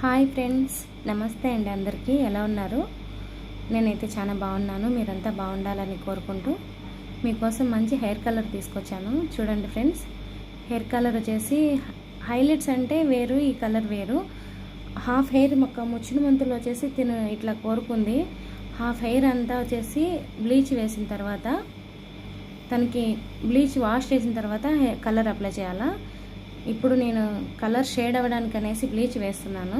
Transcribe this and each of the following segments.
Hi friends నమస్తే అండి అందరికీ. ఎలా ఉన్నారు? నేనైతే చాలా బాగున్నాను. మీరంతా బాగుండాలని కోరుకుంటూ మీకోసం మంచి హెయిర్ కలర్ తీసుకొచ్చాను. చూడండి ఫ్రెండ్స్ హెయిర్ కలర్ వచ్చేసి హైలైట్స్ అంటే వేరు ఈ కలర్ వేరు. హాఫ్ హెయిర్ మొక్క ముచ్చిన మంతులు వచ్చేసి తిను ఇట్లా కోరుకుంది. హాఫ్ హెయిర్ అంతా వచ్చేసి బ్లీచ్ వేసిన తర్వాత తనకి బ్లీచ్ వాష్ చేసిన తర్వాత కలర్ అప్లై చేయాలా? ఇప్పుడు నేను కలర్ షేడ్ అవ్వడానికి అనేసి బ్లీచ్ వేస్తున్నాను.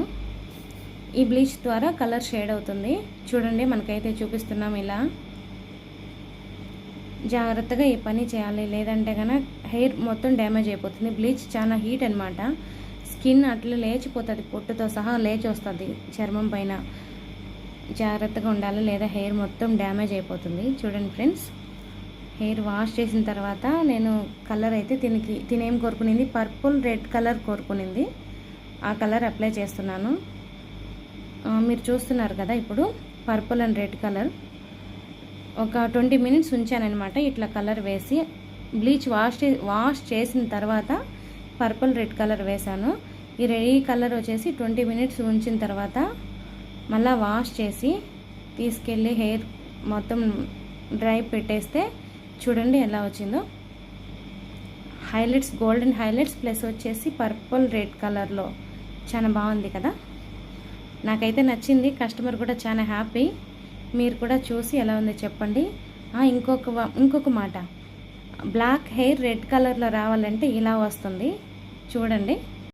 ఈ బ్లీచ్ ద్వారా కలర్ షేడ్ అవుతుంది. చూడండి మనకైతే చూపిస్తున్నాం ఇలా. జాగ్రత్తగా ఈ పని చేయాలి లేదంటే కనుక హెయిర్ మొత్తం డ్యామేజ్ అయిపోతుంది. బ్లీచ్ చాలా హీట్ అనమాట స్కిన్ అట్లా లేచిపోతుంది పొట్టుతో సహా లేచి వస్తుంది చర్మం పైన. జాగ్రత్తగా ఉండాలి లేదా హెయిర్ మొత్తం డ్యామేజ్ అయిపోతుంది. చూడండి ఫ్రెండ్స్. హెయిర్ వాష్ చేసిన తర్వాత నేను కలర్ అయితే తినికి తినేం కోరుకునింది. పర్పుల్ రెడ్ కలర్ కోరుకునింది. ఆ కలర్ అప్లై చేస్తున్నాను. మీరు చూస్తున్నారు కదా ఇప్పుడు పర్పుల్ అండ్ రెడ్ కలర్. ఒక ట్వంటీ మినిట్స్ ఉంచానమాట ఇట్లా కలర్ వేసి. బ్లీచ్ వాష్ చే- వాష్ చేసిన తర్వాత పర్పుల్ రెడ్ కలర్ వేశాను. ఈ రెడీ కలర్ వచ్చేసి ట్వంటీ మినిట్స్ ఉంచిన తర్వాత మళ్ళీ వాష్ చేసి తీసుకెళ్ళి హెయిర్ మొత్తం డ్రై పెట్టేస్తే చూడండి ఎలా వచ్చిందో. హైలైట్స్ గోల్డెన్ హైలైట్స్ ప్లస్ వచ్చేసి పర్పుల్ రెడ్ కలర్లో. చాలా బాగుంది కదా. నాకైతే నచ్చింది. కస్టమర్ కూడా చాలా హ్యాపీ. మీరు కూడా చూసి ఎలా ఉంది చెప్పండి. ఇంకొక ఇంకొక మాట. బ్లాక్ హెయిర్ రెడ్ కలర్లో రావాలంటే ఇలా వస్తుంది. చూడండి.